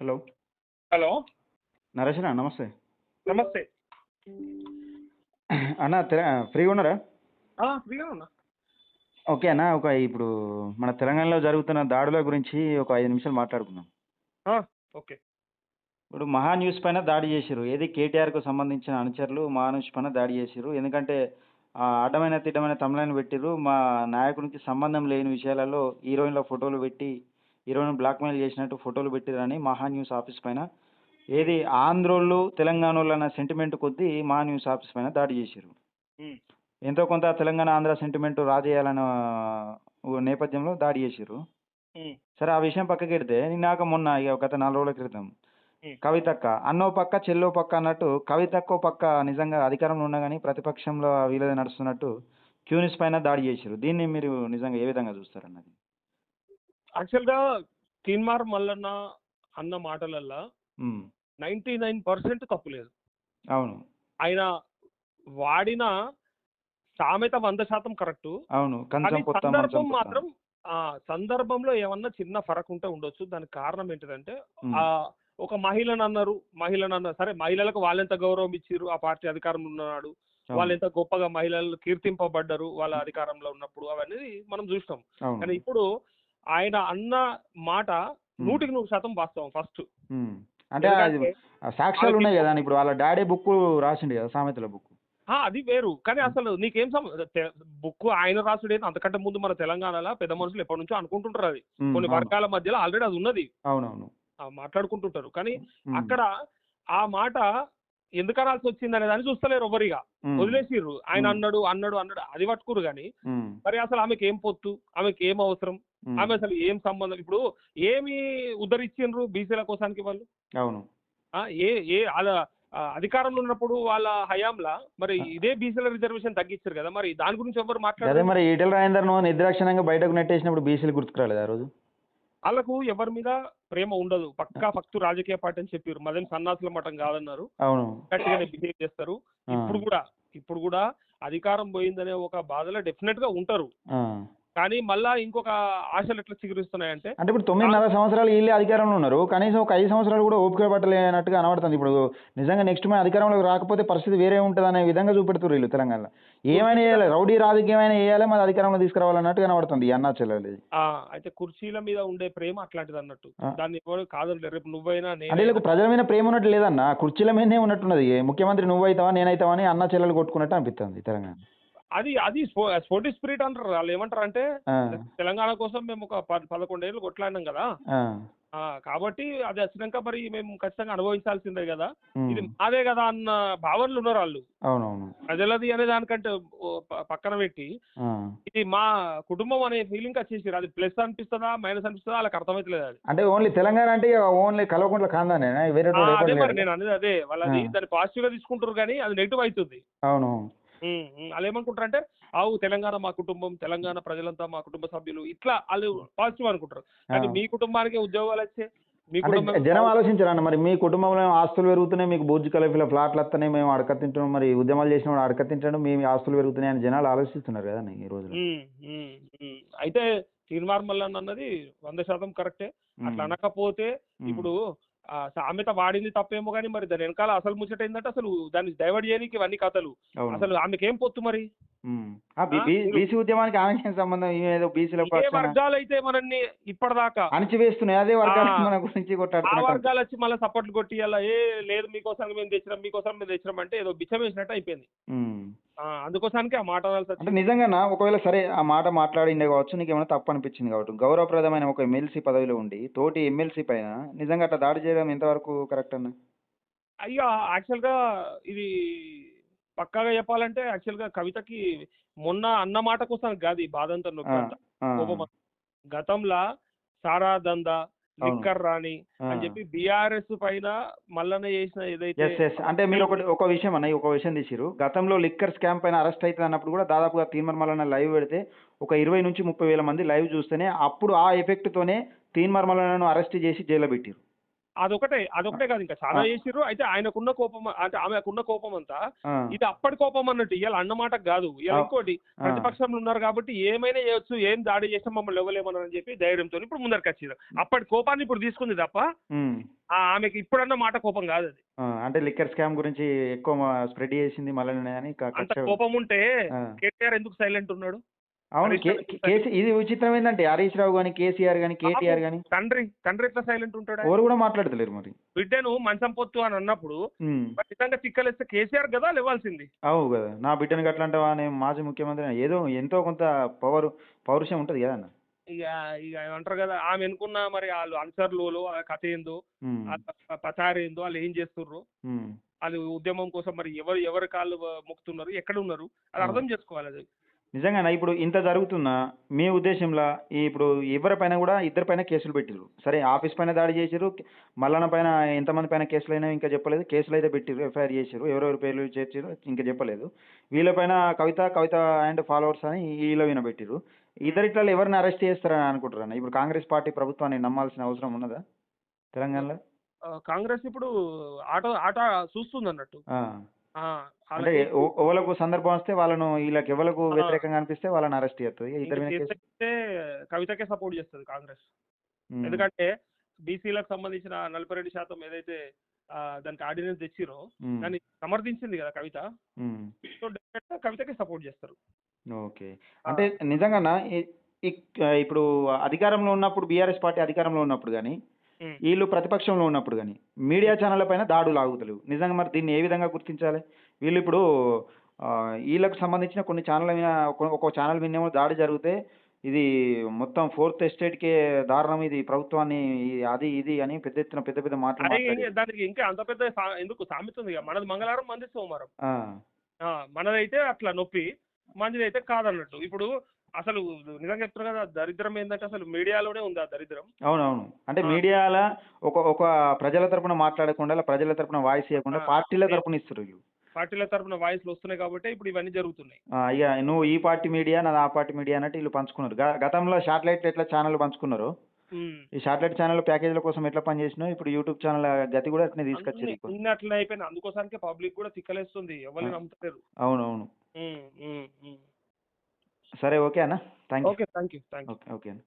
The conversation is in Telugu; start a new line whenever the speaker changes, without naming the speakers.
హలో.
హలో.
నరేష్ అన్న నమస్తే.
నమస్తే.
అన్న ఫ్రీగా ఉన్నారా?
ఫ్రీగా ఉన్నా.
ఓకే అన్న ఒక ఇప్పుడు మన తెలంగాణలో జరుగుతున్న దాడుల గురించి ఒక ఐదు నిమిషాలు మాట్లాడుకుందాం.
ఓకే.
ఇప్పుడు మహా న్యూస్ పైన దాడి చేసిర్రు. ఏది కేటీఆర్కు సంబంధించిన అనుచరులు మహా న్యూస్ పైన దాడి చేసిర్రు. ఎందుకంటే ఆ, అడ్డమైన తిడ్డమైన తమిళని పెట్టిర్రు. మా నాయకునికి సంబంధం లేని విషయాలలో హీరోయిన్ల ఫోటోలు పెట్టి హీరోయిన్ బ్లాక్మెయిల్ చేసినట్టు ఫోటోలు పెట్టిరని మహా న్యూస్ ఆఫీస్ పైన. ఏది ఆంధ్రోళ్ళు తెలంగాణోళ్ళు అన్న సెంటిమెంట్ కొద్దీ మహా న్యూస్ ఆఫీస్ పైన దాడి
ఉమ్,
ఎంతో కొంత తెలంగాణ ఆంధ్ర సెంటిమెంట్ రాజేయాలన్న నేపథ్యంలో దాడి
ఉమ్,
సరే ఆ విషయం పక్కకి పెడితే నిన్నాక మొన్న ఇక గత నాలుగు రోజుల క్రితం కవితక్క అన్నో పక్క చెల్లో పక్క అన్నట్టు కవితక్కో పక్క నిజంగా అధికారంలో ఉన్నా కానీ ప్రతిపక్షంలో వీళ్ళదే నడుస్తున్నట్టు క్యూనిస్ పైన దాడి చేసిర్రు. దీన్ని మీరు నిజంగా ఏ విధంగా చూస్తారన్నది?
యాక్చువల్గా తీన్మార్ మల్లన్న అన్న మాటలల్లా
ఉమ్,
నైంటీ నైన్ పర్సెంట్ తప్పు లేదు.
అవును.
ఆయన వాడిన సామెత వంద శాతం కరెక్టు.
అవును
సందర్భం. మాత్రం ఆ సందర్భంలో ఏమన్నా చిన్న ఫరక్ ఉంటే ఉండొచ్చు. దానికి కారణం ఏంటిదంటే ఆ ఒక మహిళను అన్నారు. మహిళను అన్నారు సరే మహిళలకు వాళ్ళెంత గౌరవం ఇచ్చిర్రు? ఆ పార్టీ అధికారంలో ఉన్నాడు వాళ్ళు ఎంత గొప్పగా మహిళలు కీర్తింపబడ్డారు? వాళ్ళ అధికారంలో ఉన్నప్పుడు అవన్నీ మనం చూసినాం. కానీ ఇప్పుడు ఆయన అన్న మాట నూటికి నూరు శాతం వాస్తవం ఫస్ట్.
అంటే సాక్ష్యాలు ఉన్నాయి కదా ఇప్పుడు వాళ్ళ డాడీ బుక్ రాసిండు కదా సామెతల బుక్
అది వేరు. కానీ అసలు నీకేం బుక్ ఆయన రాసుడే అంతకంటే ముందు మన తెలంగాణలో పెద్ద మనుషులు ఎప్పటి నుంచో అనుకుంటుంటారు అది. కొన్ని వర్గాల మధ్యలో ఆల్రెడీ అది ఉన్నది.
అవునవును.
మాట్లాడుకుంటుంటారు. కానీ అక్కడ ఆ మాట ఎందుకు అనాల్సి వచ్చింది అనే దాన్ని చూస్తలేరు ఎవరిగా. వదిలేసిర్రు. ఆయన. అన్నాడు అన్నాడు అన్నాడు అది పట్టుకురు కానీ మరి అసలు ఆమెకి ఏం పొత్తు? ఆమెకి ఏం అవసరం? ఆమె అసలు ఏం సంబంధం? ఇప్పుడు ఏమి ఉద్ధరించిండ్రు బీసీల కోసానికి వాళ్ళు?
అవును.
ఆ, ఏ ఏ అధికారంలో ఉన్నప్పుడు వాళ్ళ హయాంలా మరి ఇదే బీసీల రిజర్వేషన్ తగ్గించారు కదా మరి దాని గురించి ఎవరు మాట్లాడారు
మరి ఈటెల రాజేందర్ నువ్వు నిర్దాక్షిణ్యంగా బయటకు నెట్టేసినప్పుడు బీసీలు గుర్తుకురాలేదు ఆ రోజు?
వాళ్ళకు ఎవరి మీద ప్రేమ ఉండదు. పక్కా ఫక్తు రాజకీయ పార్టీ అని చెప్పారు మదేం సన్నాసుల మఠం కాదన్నారు. గట్టిగానే బిహేవ్ చేస్తారు. ఇప్పుడు కూడా ఇప్పుడు కూడా అధికారం పోయిందనే ఒక బాధలో డెఫినెట్గా ఉంటారు. కానీ మళ్ళా ఇంకొక ఆశలు ఎట్లా చిగురిస్తున్నాయంటే
అంటే ఇప్పుడు తొమ్మిదిన్నర సంవత్సరాలు వీళ్ళే అధికారంలో ఉన్నారు. కనీసం ఒక ఐదు సంవత్సరాలు కూడా ఓపిక పట్టలేనట్టుగా కనబడుతుంది ఇప్పుడు నిజంగా నెక్స్ట్ మేము అధికారంలోకి రాకపోతే పరిస్థితి వేరే ఉంటుంది అనే విధంగా చూపెడుతున్నారు వీళ్ళు తెలంగాణలో. ఏమైనా చేయాలి? రౌడీ రాజకీయం అయినా చేయాలి? మరి అధికారంలో తీసుకురావాలన్నట్టు కనబడుతుంది అన్నా చెల్లెలు.
అయితే కుర్చీల మీద ఉండే ప్రేమ అట్లాంటిది అన్నట్టు. దాన్ని ఎవరు కాదండి రేపు నువ్వైనా
అంటే వీళ్ళకి ప్రజల మీద ప్రేమ ఉన్నట్టు లేదన్న? కుర్చీల మీదనే ఉన్నట్టున్నది. ముఖ్యమంత్రి నువ్వైతావా నేనైతావా అని అన్న చెల్లెలు కొట్టుకున్నట్టు అనిపిస్తుంది తెలంగాణ.
అది అది స్పోర్టి స్పిరిట్ అంటారు. వాళ్ళు ఏమంటారు అంటే తెలంగాణ కోసం మేము ఒక పదకొండేళ్ళు కొట్లాడినాం కదా. కాబట్టి అది వచ్చినాక మరి మేము ఖచ్చితంగా అనుభవించాల్సిందే కదా. ఇది మాదే కదా అన్న భావనలు ఉన్నారు వాళ్ళు. ప్రజలది అనే దానికంటే పక్కన పెట్టి. ఇది మా కుటుంబం అనే ఫీలింగ్ వచ్చేసి అది ప్లస్ అనిపిస్తుందా మైనస్ అనిపిస్తుందా వాళ్ళకి అర్థమైతలేదు అది.
అంటే ఓన్లీ తెలంగాణ అంటే ఓన్లీ
ఆ,
వాడు
అదే మరి? నేను అనేది అదే. వాళ్ళది. దాన్ని పాజిటివ్గా తీసుకుంటారు కానీ అది నెగిటివ్ అవుతుంది.
అవును.
వాళ్ళు ఏమనుకుంటారు అంటే ఆవు తెలంగాణ మా కుటుంబం తెలంగాణ ప్రజలంతా మా కుటుంబ సభ్యులు ఇట్లా వాళ్ళు పాజిటివ్ అనుకుంటారు. కానీ
ఆ.
మీ కుటుంబానికి ఉద్యోగాలు వచ్చే
అంటే జనం ఆలోచించారన్న మరి మీ కుటుంబంలో ఆస్తులు పెరుగుతున్నాయి మీకు బూర్జు కలఫీల ఫ్లాట్లు వస్తున్నాయి మేము అడక తింటున్నాం మరి ఉద్యమాలు చేసిన వాడు అడక తింటాడు మీ ఆస్తులు పెరుగుతున్నాయి అని జనాలు ఆలోచిస్తున్నారు కదా ఈ రోజు.
అయితే తీర్మార్ మల్లన్న అన్నది వంద శాతం కరెక్టే. అట్లా అనకపోతే ఇప్పుడు సామెత వాడింది తప్పేమో కానీ మరి దాని వెనకాల అసలు ముచ్చట ఏంటంటే అసలు దాన్ని డైవర్ట్ చేయడానికి ఇవన్నీ కథలు. అసలు ఆమెకి ఏం పొత్తు మరి?
బీసీ ఉద్యమానికి ఆమెకి సంబంధం? ఏదో బీసీల
వర్గాలు అయితే మనల్ని ఇప్పటిదాకా.
అణచివేస్తున్నాయి. అదే వర్గాలు. మన గురించి
ఆ వర్గాలు వచ్చి మళ్ళీ సపోర్ట్లు కొట్టి అలా ఏ లేదు మీకోసం మేము తెచ్చినాం మీకోసం మేము తెచ్చినాం అంటే ఏదో బిచ్చం వేసినట్టు అయిపోయింది అందుకోసానికి ఆ మాట
అంటే నిజంగా ఒకవేళ సరే ఆ మాట మాట్లాడిండే కావచ్చు నీకు ఏమైనా తప్పు అనిపించింది కావచ్చు. గౌరవప్రదమైన ఒక ఎమ్మెల్సీ పదవిలో ఉండి తోటి ఎమ్మెల్సీ పైన నిజంగా అట్లా దాడి చేయడం ఎంతవరకు కరెక్ట్ అన్న?
అయ్యా యాక్చువల్గా ఇది పక్కాగా చెప్పాలంటే యాక్చువల్గా కవితకి మొన్న అన్న మాట కోసం కాదు ఈ బాధ అంతా నొప్పి. గతంలో సారా దందా లిక్కర్
ఆ.
అని చెప్పి బీఆర్ఎస్ పైన మల్లన్న చేసిన ఏదైతే
అంటే మీరు ఒకటి ఒక విషయం అన్న ఒక విషయం తీసిరు గతంలో లిక్కర్ స్కామ్ పైన అరెస్ట్ అవుతుంది అన్నప్పుడు కూడా దాదాపుగా తీన్మర్ మల్లన్న లైవ్ పెడితే ఒక ఇరవై నుంచి ముప్పై వేల మంది లైవ్ చూస్తేనే అప్పుడు ఆ ఎఫెక్ట్ తోనే తీన్మర్ మల్లన్నను అరెస్ట్ చేసి జైల్లో పెట్టిరు
అదొకటే అదొకటే కాదు ఇంకా. చాలా. చేసిర్రు. అయితే ఆయనకున్న కోపం అంటే ఆమెకున్న కోపం అంతా ఇది అప్పటి కోపం అన్నట్టు. ఇవాళ అన్నమాట కాదు.
ఆ.
ఇంకోటి ప్రతిపక్షంలో ఉన్నారు కాబట్టి ఏమైనా చేయొచ్చు ఏం దాడి చేసినా మమ్మల్ని ఇవ్వలేమని చెప్పి ధైర్యంతో ఇప్పుడు ముందరికి వచ్చింది అప్పటి కోపాన్ని ఇప్పుడు తీసుకుంది తప్ప ఆమెకి ఇప్పుడన్నా మాట కోపం కాదు అది.
అంటే లిక్కర్ స్కామ్ గురించి ఎక్కువ స్ప్రెడ్ చేసింది మళ్ళీ
అంత కోపం ఉంటే. కేటీఆర్ ఎందుకు సైలెంట్ ఉన్నాడు?
అవును ఇది విచిత్రం ఏంటంటే హరీష్ రావు కానీ కేసీఆర్ కానీ కేటీఆర్ కానీ
తండ్రి తండ్రి ఎట్లా సైలెంట్ ఉంటాడు?
ఎవరు కూడా మాట్లాడతలేరు మరి.
బిడ్డను మంచం పొత్తు అని అన్నప్పుడు నిజంగా తిక్కలేస్తే కేసీఆర్ కదా లేవాల్సింది.
అవు కదా. నా బిడ్డను గట్లా అంటావా అని మాజీ ముఖ్యమంత్రి ఏదో ఎంతో కొంత పవర్ పౌరుషం ఉంటుంది కదా అన్న.
ఇక ఇక ఏమంటారు కదా ఆమె అనుకున్న మరి వాళ్ళు అనుచరులు ఆ కథ ఏందో పచారు ఏందో వాళ్ళు ఏం చేస్తుర్రు?
ఉమ్.
వాళ్ళు ఉద్యమం కోసం మరి ఎవరు ఎవరి కాళ్ళు మొక్కుతున్నారు? ఎక్కడ ఉన్నారు? అది. అర్థం చేసుకోవాలి అది.
నిజంగానా ఇప్పుడు ఇంత జరుగుతున్నా మీ ఉద్దేశంలో ఇప్పుడు ఎవరిపైన కూడా ఇద్దరి పైన కేసులు పెట్టిర్రు. సరే ఆఫీస్ పైన దాడి చేసిర్రు మల్లన్న పైన ఎంతమంది పైన కేసులు అయినా ఇంకా చెప్పలేదు కేసులు అయితే పెట్టిర్రు ఎఫ్ఐఆర్ చేసిర్రు ఎవరెవరి పేర్లు చేర్చిర్రు ఇంకా చెప్పలేదు. వీళ్ళపైన కవిత కవిత అండ్ ఫాలోవర్స్ అని వీళ్ళ విన పెట్టిర్రు. ఇద్దరిట్లలో ఎవరిని అరెస్ట్ చేస్తారని అనుకుంటారన్న ఇప్పుడు కాంగ్రెస్ పార్టీ ప్రభుత్వాన్ని నమ్మాల్సిన అవసరం ఉన్నదా? తెలంగాణలో?
కాంగ్రెస్ ఇప్పుడు ఆట ఆట చూస్తుంది అన్నట్టు
అంటే ఎవలకు సందర్భం వస్తే వాళ్ళను వీళ్ళకి ఎవరికి
ఆ.
వ్యతిరేకంగా అనిపిస్తే వాళ్ళని అరెస్ట్ చేస్తుంది ఇద్దరి మీద
కవితకే సపోర్ట్ చేస్తుంది కాంగ్రెస్. ఎందుకంటే బీసీలకు సంబంధించిన నలభై రెండు శాతం ఏదైతే దానికి ఆర్డినెన్స్ తెచ్చిరో. దాన్ని సమర్థించింది కదా కవిత. సో కవితకే సపోర్ట్ చేస్తారు
ఓకే అంటే ఈ- ఇప్పుడు అధికారంలో ఉన్నప్పుడు బీఆర్ఎస్ పార్టీ అధికారంలో ఉన్నప్పుడు కానీ. వీళ్ళు ప్రతిపక్షంలో ఉన్నప్పుడు కానీ మీడియా ఛానళ్ళ పైన దాడులు ఆగుతలేవు. నిజంగా మరి దీన్ని ఏ విధంగా గుర్తించాలి? వీళ్ళు ఇప్పుడు వీళ్ళకు సంబంధించిన కొన్ని ఛానళ్ళ మీద ఒక- ఛానల్ మీద దాడి జరిగితే ఇది మొత్తం ఫోర్త్ ఎస్టేట్కే దారుణం ఇది ప్రభుత్వాన్ని అది ఇది అని పెద్ద ఎత్తున పెద్ద పెద్ద మాటలు
అదే
మాట్లాడారు.
ఇంకా దానికి ఇంకా అంత పెద్ద ఎందుకు సామెత ఉంది మనది మంగళవారం మంది సోమవారం. మనదైతే అట్లా నొప్పి మంచిది అయితే కాదన్నట్టు. ఇప్పుడు అసలు నిజంగా చెప్తున్నా కదా దరిద్రం ఏంటంటే అసలు మీడియాలోనే ఉంది ఆ దరిద్రం.
అవునవును. అంటే. మీడియాల ఒక ఒక ప్రజల తరపున మాట్లాడకుండా ప్రజల తరపున వాయిస్ ఇవ్వకుండా. పార్టీల తరపున ఇస్తారు వీళ్ళు.
పార్టీల తరపున వాయిస్లు వస్తున్నాయి కాబట్టి ఇప్పుడు ఇవన్నీ జరుగుతున్నాయి.
ఇక నువ్వు ఈ పార్టీ మీడియా నాది ఆ పార్టీ మీడియా అన్నట్టు వీళ్ళు పంచుకున్నారు. గతంలో శాటిలైట్ ఎట్లా ఛానల్ పంచుకున్నారు. ఈ శాటిలైట్ ఛానల్ ప్యాకేజీల కోసం ఎట్లా పనిచేసినావు ఇప్పుడు యూట్యూబ్ ఛానల్ గతి కూడా ఇప్పుడు.
అన్ని అట్లనే అయిపోయింది అందుకోసానికి పబ్లిక్ కూడా తిక్కలేస్తుంది. ఎవరిని
ఆ.
నమ్ముతలేరు.
అవును సరే ఓకే అన్న. Thank you
okay thank you thank you
okay okay అన్న.